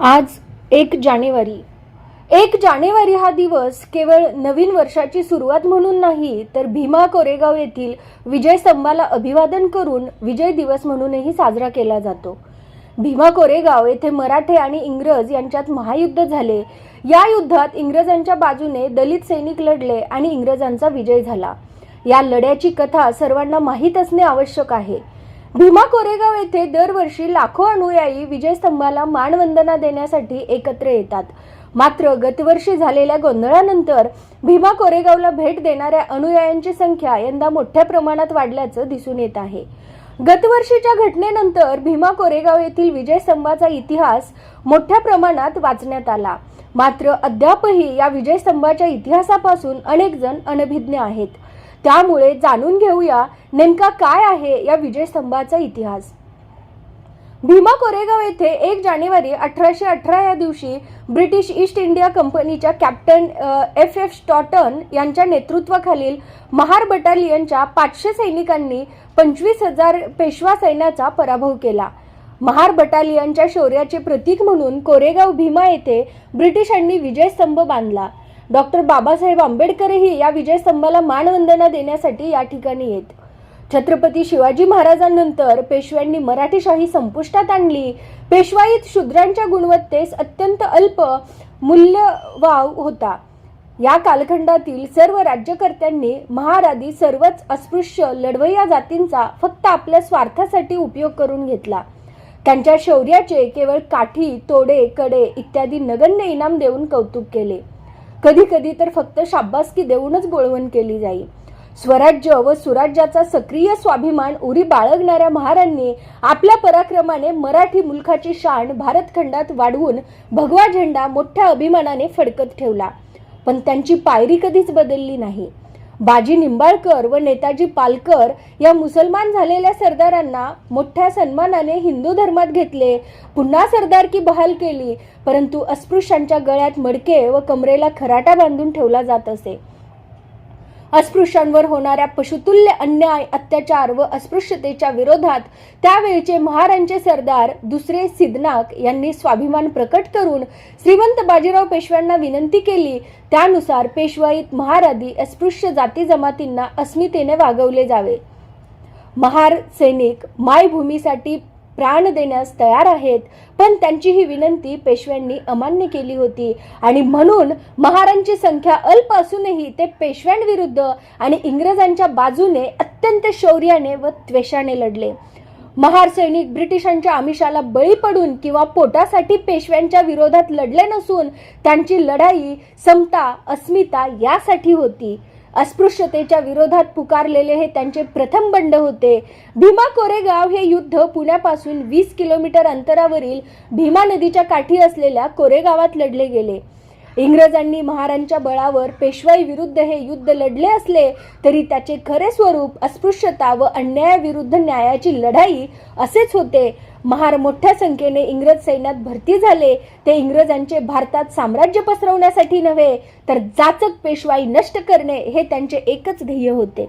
आज एक जानेवारी. एक जानेवारी हा दिवस केवळ नवीन वर्षाची सुरुवात म्हणून नाही तर भीमा कोरेगाव येथील विजय स्तंभाला अभिवादन करून विजय दिवस म्हणूनही साजरा केला जातो. भीमा कोरेगाव येथे मराठे आणि इंग्रज यांच्यात महायुद्ध झाले. या युद्धात इंग्रजांच्या बाजूने दलित सैनिक लढले आणि इंग्रजांचा विजय झाला. या लढ्याची कथा सर्वांना माहीत असणे आवश्यक आहे. भीमा कोरेगाव येथे दरवर्षी लाखो अनुयायी विजयस्तंभाला मानवंदना देण्यासाठी एकत्र येतात. मात्र गतवर्षी झालेल्या गोंधळानंतर भीमा कोरेगावला भेट देणाऱ्या अनुयायांची संख्या यंदा मोठ्या प्रमाणात वाढल्याचं दिसून येत आहे. गतवर्षीच्या घटनेनंतर भीमा कोरेगाव येथील विजय स्तंभाचा इतिहास मोठ्या प्रमाणात वाचण्यात आला. मात्र अद्यापही या विजय स्तंभाच्या इतिहासापासून अनेक जण अनभिज्ञ आहेत. त्यामुळे जाणून घेऊया नेमका काय आहे या विजयस्तंभाचा इतिहास. भीमा कोरेगाव येथे एक जानेवारी अठराशे अठरा या दिवशी ब्रिटिश ईस्ट इंडिया कंपनीच्या कॅप्टन एफ. एफ. स्टॉटन यांच्या नेतृत्वाखालील महार बटालियनच्या पाचशे सैनिकांनी पंचवीस हजार पेशवा सैन्याचा पराभव केला. महार बटालियनच्या शौर्याचे प्रतीक म्हणून कोरेगाव भीमा येथे ब्रिटिशांनी विजयस्तंभ बांधला. डॉक्टर बाबासाहेब आंबेडकरही या विजयस्तंभाला मानवंदना देण्यासाठी या ठिकाणी येत. छत्रपती शिवाजी महाराजांनंतर पेशव्यांनी मराठीशाही संपुष्टात आणली. पेशवाईत शूद्रांच्या गुणवत्तेस अत्यंत अल्प मूल्यवाव होता. या कालखंडातील सर्व राज्यकर्त्यांनी महारादी सर्वच अस्पृश्य लढवय्या जातींचा फक्त आपल्या स्वार्थासाठी उपयोग करून घेतला. त्यांच्या शौर्याचे केवळ काठी तोडे कडे इत्यादी नगण्य इनाम देऊन कौतुक केले. कधी कधी तर फक्त शाब्बासकी देऊनच बोळवण केली जाई स्वराज्य व सुराज्याचा सक्रिय स्वाभिमान उरी बाळगणाऱ्या महारांनी आपल्या पराक्रमाने मराठी मुलखाची शान भारतखंडात वाढवून भगवा झेंडा मोठ्या अभिमानाने फडकत ठेवला. पण त्यांची पायरी कधीच बदलली नाही. बाजी निंबाळकर व नेताजी पालकर या मुसलमान झालेल्या सरदारांना मोठ्या सन्मानाने हिंदू धर्मात घेतले. पुन्हा सरदारकी बहाल केली परंतु अस्पृश्यांच्या गळ्यात मडके व कमरेला खराटा बांधून ठेवला जात असे. अस्पृश्यांवर होणाऱ्या पशुतुल्य अन्याय अत्याचार व अस्पृश्यतेच्या विरोधात त्यावेळचे महारांचे सरदार दुसरे सिद्धनाक यांनी स्वाभिमान प्रकट करून श्रीमंत बाजीराव पेशव्यांना विनंती केली. त्यानुसार पेशवाईत महारादी अस्पृश्य जाती जमातींना अस्मितेने वागवले जावे. महार सैनिक मायभूमीसाठी प्राण देण्यास तयार आहेत. पण त्यांची ही विनंती पेशव्यांनी अमान्य केली होती. आणि म्हणून महारांची संख्या अल्प असूनही ते पेशव्यांविरुद्ध आणि इंग्रजांच्या बाजूने अत्यंत शौर्याने व त्वेषाने लढले. महार सैनिक ब्रिटिशांच्या आमिषाला बळी पडून किंवा पोटासाठी पेशव्यांच्या विरोधात लढले नसून त्यांची लढाई समता अस्मिता यासाठी होती. अस्पृश्यतेच्या विरोधात पुकारलेले हे त्यांचे प्रथम बंड होते. भीमा कोरेगाव हे युद्ध पुण्यापासून वीस किलोमीटर अंतरावरील भीमा नदीच्या काठी असलेल्या कोरेगावात लढले गेले. इंग्रजांनी महारांच्या बळावर पेशवाई विरुद्ध हे युद्ध लढले असले तरी त्याचे खरे स्वरूप अस्पृश्यता व अन्यायाविरुद्ध न्यायाची लढाई असेच होते. महार मोठ्या संख्येने इंग्रज सैन्यात भरती झाले. ते इंग्रजांचे भारतात साम्राज्य पसरवण्यासाठी नव्हे तर जाचक पेशवाई नष्ट करणे हे त्यांचे एकच ध्येय होते.